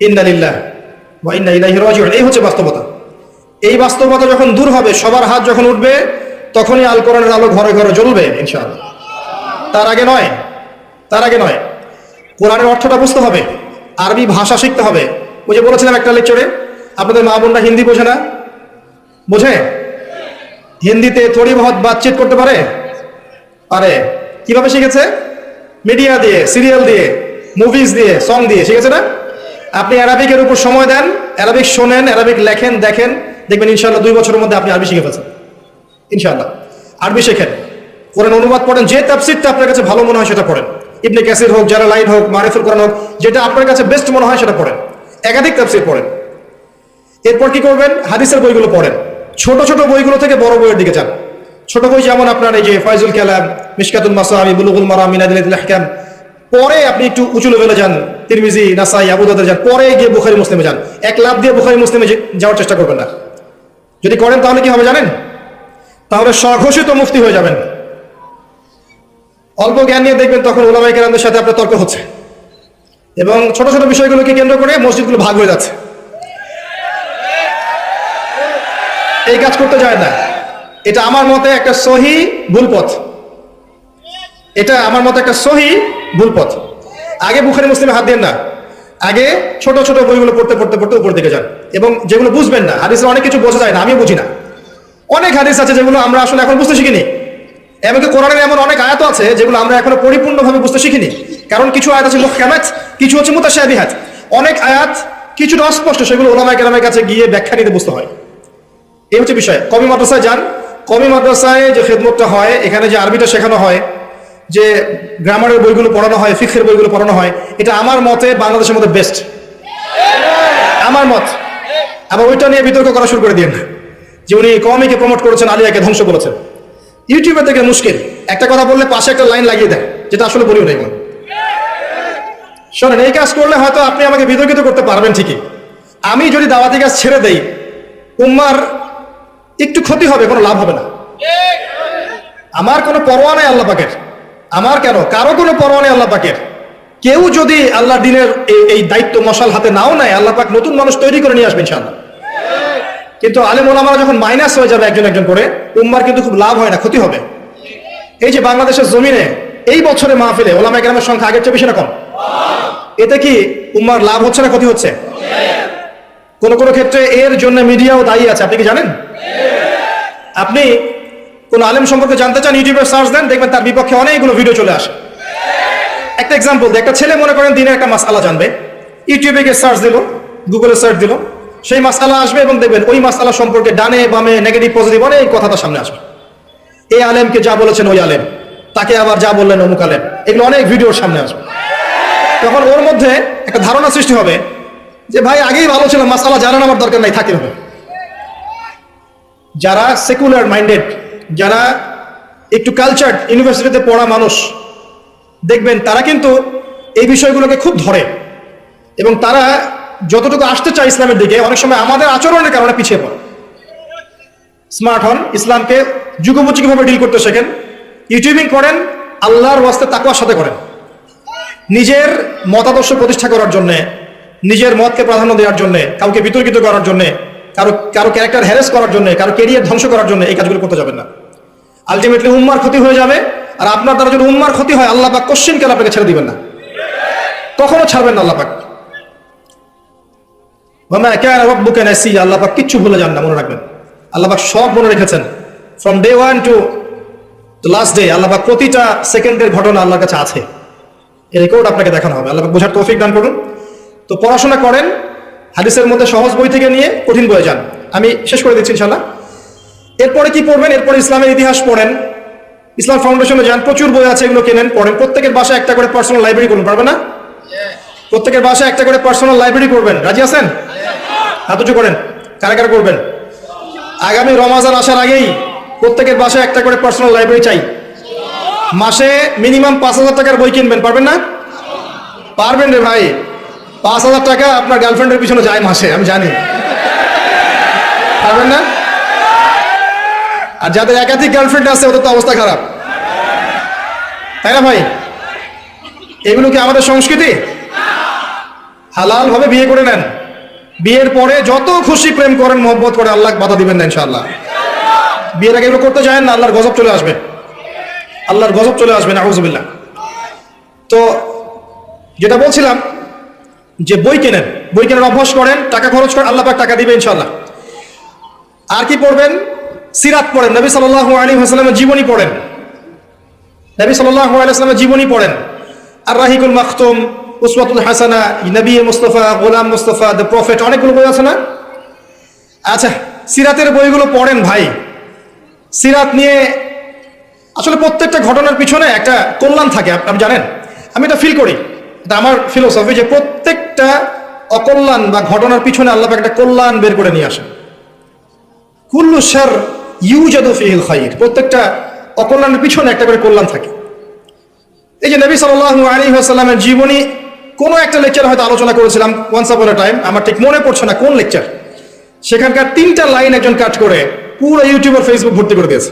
ইন্দালিল্লাহ বা ইন্না ইলাইহি রাজিউন। এই হচ্ছে বাস্তবতা। এই বাস্তবতা যখন দূর হবে, সবার হাত যখন উঠবে, তখনই আল কোরআনের আলো ঘরে ঘরে জ্বলবে, ইনশাআল্লাহ। তার আগে নয়, তার আগে নয়। কোরআনের অর্থটা বুঝতে হবে, আরবি ভাষা শিখতে হবে। ওই যে বলেছিলাম একটা লেকচারে, আপনাদের মা বোনরা হিন্দি বোঝে না? বোঝে? হিন্দিতে থোড়ি বহুত বাতচিত করতে পারে? পারে। কীভাবে শিখেছে? মিডিয়া দিয়ে, সিরিয়াল দিয়ে, মুভিজ দিয়ে, সং দিয়ে, শিখেছে না? আপনি অ্যারাবিকের উপর সময় দেন অ্যারাবিক শোনেন অ্যারাবিক লেখেন, দেখেন, দেখবেন ইনশাল্লাহ দুই বছরের মধ্যে আপনি আরবি শিখে ফেলছেন। ইনশাআল্লাহ। আরবি শেখেন। কোরআন অনুবাদ পড়েন, যে তাফসিরটা আপনার কাছে ভালো মনে হয় সেটা পড়েন। ইবনে কাসির হোক যারা লাইন হোক, মারিফুল কোরআন হোক, যেটা আপনার কাছে বেস্ট মনে হয় সেটা পড়েন। একাধিক তাফসির পড়েন। এরপর কি করবেন? হাদিসের বইগুলো পড়েন। ছোট ছোট বইগুলো থেকে বড় বইয়ের দিকে যান। ছোট বই যেমন আপনার এই যে ফয়জুল কালাম, মিশকাতুল মাসামি বুলুগুল মারাম, মিনাদুল হাকাম পরে আপনি একটু উঁচু লেভেলে যান, তিরমিজি, নাসাই, আবু দাদা যান, পরে গিয়ে বুখারি, মুসলিমে যান। এক লাভ দিয়ে বুখারি, মুসলিমে যাওয়ার চেষ্টা করবেন না। যদি করেন তাহলে কি হবে জানেন? তাহলে স্বঘোষিত মুফতি হয়ে যাবেন। অল্প জ্ঞান নিয়ে দেখবেন তখন ওলামাই কেরামদের সাথে আপনার তর্ক হচ্ছে। এবং ছোট ছোট বিষয়গুলোকে কেন্দ্র করে মসজিদগুলো ভাগ হয়ে যাচ্ছে। এই কাজ করতে যায় না। এটা আমার মতে একটা সহি ভুল পথ। এটা আমার মতে একটা সহি ভুল পথ আগে বুখারি মুসলিমে হাত দেন না। আগে ছোট ছোট বইগুলো পড়তে পড়তে পড়তে উপর দিকে যান। এবং যেগুলো বুঝবেন না, হাদিসের অনেক কিছু বোঝা যায় না, আমিও বুঝি না। অনেক হাদিস আছে যেগুলো আমরা আসলে এখন বুঝতে শিখিনি। এমনকি কোরআনের এমন অনেক আয়াত আছে যেগুলো আমরা এখনও পরিপূর্ণভাবে বুঝতে শিখিনি। কারণ কিছু আয়াত আছে মুহকামাত, কিছু হচ্ছে মুতাশাবিহাত। অনেক আয়াত কিছুটা অস্পষ্ট, সেগুলো ওলামায়ে কেরামের কাছে গিয়ে ব্যাখ্যা নিতে বুঝতে হয়। এই হচ্ছে বিষয়। কমি মাদ্রাসায় যান। কমি মাদ্রাসায় যে খেদমতটা হয়, এখানে যে আরবিটা শেখানো হয় যে গ্রামারের বইগুলো পড়ানো হয় ফিক্সের বইগুলো পড়ানো হয়, এটা আমার মতে বাংলাদেশের মধ্যে বেস্ট আমার মত। আবার ওইটা নিয়ে বিতর্ক করা শুরু করে দিন যে উনি কমিকে প্রমোট করেছেন, আলিয়াকে ধ্বংস করেছেন। ইউটিউবে থেকে মুশকিল। একটা কথা বললে পাশে একটা লাইন লাগিয়ে দেয়, যেটা আসলে বলিও নাই মনে শোনেন, এই কাজ করলে হয়তো আপনি আমাকে বিতর্কিত করতে পারবেন ঠিকই। আমি যদি দাওয়াতি কাজ ছেড়ে দেই, উম্মার একটু ক্ষতি হবে, কোনো লাভ হবে না। আমার কোনো পরোয়া নাই আল্লাহ পাকের। আমার কেন? কারও কোনো পরোয়া নেই আল্লাহ পাকের কেউ যদি আল্লাহ দিনের এই- দায়িত্ব মশাল হাতে নাও নেয় আল্লাহ পাক নতুন মানুষ তৈরি করে নিয়ে আসবে ইনশাআল্লাহ। কিন্তু আলেম ওলামারা যখন মাইনাস হয়ে যাবে একজন একজন করে, উম্মার কিন্তু খুব লাভ হয় না, ক্ষতি হবে। এই যে বাংলাদেশের জমিনে এই বছরে মাহফিলে ওলামা গ্রামের সংখ্যা আগের চেয়ে বেশি না কম। এতে কি উম্মার লাভ হচ্ছে না ক্ষতি হচ্ছে? কোন কোন ক্ষেত্রে এর জন্য মিডিয়াও দায়ী আছে, আপনি কি জানেন? আপনি কোন আলেম সম্পর্কে জানতে চান, ইউটিউবে সার্চ দেন, দেখবেন তার বিপক্ষে অনেকগুলো ভিডিও চলে আসে। একটা এক্সাম্পল একটা ছেলে মনে করেন দিনের একটা মাসালা জানবে। ইউটিউবে গিয়ে সার্চ দিল গুগলে সার্চ দিল, সেই মাসালা আসবে এবং দেখবেন ওই মাসালা সম্পর্কে ডানে বামে নেগেটিভ পজিটিভ অনেক কথা তার সামনে আসবে। এই আলেমকে যা বলেছেন ওই আলেম, তাকে আবার যা বললেন অমুক আলেম, এগুলো অনেক ভিডিওর সামনে আসবে। তখন ওর মধ্যে একটা ধারণা সৃষ্টি হবে যে, ভাই, আগেই ভালো ছিল মাসালা জানার আমার দরকার নাই, থাকে হবে। যারা সেকুলার মাইন্ডেড যারা একটু কালচার ইউনিভার্সিটিতে পড়া মানুষ, দেখবেন তারা কিন্তু এই বিষয়গুলোকে খুব ধরে এবং তারা যতটুকু আসতে চায় ইসলামের দিকে, অনেক সময় আমাদের আচরণের কারণে পিছিয়ে পড়ে। স্মার্ট হন, ইসলামকে যুগোপযোগীভাবে ডিল করতে শেখেন ইউটিউবিং করেন, আল্লাহর ওয়াস্তে তাকুয়ার সাথে করেন। নিজের মতাদর্শ প্রতিষ্ঠা করার জন্যে, নিজের মতকে প্রাধান্য দেওয়ার জন্যে, কাউকে বিতর্কিত করার জন্যে, কারও কারও ক্যারেক্টার হ্যারেস করার জন্য, কারও কেরিয়ার ধ্বংস করার জন্য এই কাজগুলো করতে যাবেন না। আলটিমেটলি উম্মার ক্ষতি হয়ে যাবে। আর আপনার দ্বারা যদি উম্মার ক্ষতি হয়, আল্লাহ পাক কোশ্চিন কেন আপনাকে ছেড়ে দিবেন না? কখনো ছাড়বেন না আল্লাহ পাক। আল্লাহ পাক কিচ্ছু ভুলে যান না, মনে রাখবেন। আল্লাহ পাক সব মনে রেখেছেন। From day one to last day আল্লাহ পাক প্রতিটা সেকেন্ডের ঘটনা আল্লাহর কাছে আছে। এই রেকর্ড আপনাকে দেখানো হবে। আল্লাহ বোঝার তৌফিক দান করুন। তো পড়াশোনা করেন, হাদিসের মধ্যে সহজ বই থেকে নিয়ে কঠিন বয়ে যান। আমি শেষ করে দিচ্ছি ইনশাল্লাহ এরপরে কি পড়বেন? এরপরে ইসলামের ইতিহাস পড়েন। ইসলাম ফাউন্ডেশনে যান, প্রচুর বই আছে এগুলো কেনেন, পড়েন। প্রত্যেকের বাসায় একটা করে পার্সোনাল লাইব্রেরি করুন, পারবে না? প্রত্যেকের বাসায় একটা করে পার্সোনাল লাইব্রেরি করবেন। রাজি আছেন? হাত উঁচু করেন। কারা কারা করবেন? আগামী রমাজান আসার আগেই প্রত্যেকের বাসায় একটা করে পার্সোনাল লাইব্রেরি চাই। মাসে মিনিমাম পাঁচ হাজার টাকার বই কিনবেন, পারবেন না? পারবেন রে ভাই। পাঁচ হাজার টাকা আপনার গার্লফ্রেন্ডের পিছনে যায় মাসে, আমি জানি। পারবেন না? আর যাদের একাধিক গার্লফ্রেন্ড আছে, ওদের তো অবস্থা খারাপ। তাই না ভাই? এগুলো কি আমাদের সংস্কৃতি? হালাল ভাবে বিয়ে করে নেন। বিয়ের পরে যত খুশি প্রেম করেন, মোহব্বত করে আল্লাহ বাধা দিবেন না, ইনশাআল্লাহ। বিয়ের আগে এগুলো করতে যায় না, আল্লাহর গজব চলে আসবে। আল্লাহর গজব চলে আসবে না আউজুবিল্লাহ তো যেটা বলছিলাম, যে বই কেনেন, বই কেনার অভ্যাস করেন, টাকা খরচ করেন, আল্লাহ পাক টাকা দিবে ইনশাল্লাহ আর কি পড়বেন? সিরাত পড়েন। নবী সাল্লাল্লাহু আলাইহি ওয়াসাল্লামের জীবনী পড়েন। নবী সাল্লাল্লাহু আলাইহি ওয়াসাল্লামের জীবনী পড়েন। আর রাহিকুল মাখতুম উসমাতুল হাসানা, নবী মুস্তাফা, গোলাম মুস্তাফা, দ্য প্রফেট, অনেকগুলো বই আছে না? আচ্ছা সিরাতের বইগুলো পড়েন ভাই। সিরাত নিয়ে আসলে প্রত্যেকটা ঘটনার পিছনে একটা কল্যাণ থাকে আপ- আপনি জানেন? আমি এটা ফিল করি। এটা আমার ফিলোসফি যে প্রত্যেকটা অকল্যাণ বা ঘটনার পিছনে আল্লাহ একটা কল্যাণ বের করে নিয়ে আসেন। কুল্লু সার ইউজাদু ফিহিল খাইর। প্রত্যেকটা অকল্যাণের পিছনে একটা করে কল্যাণ থাকে। এই যে নবী সাল্লাল্লাহু আলাইহি ওয়াসাল্লামের জীবনী, কোনো একটা লেকচার হয়তো আলোচনা করেছিলাম ওয়ান্স আপন টাইম আমার ঠিক মনে পড়ছে না কোন লেকচার সেখানকার তিনটা লাইন একজন কাট করে পুরো ইউটিউব আর ফেসবুক ভর্তি করে দিয়েছে।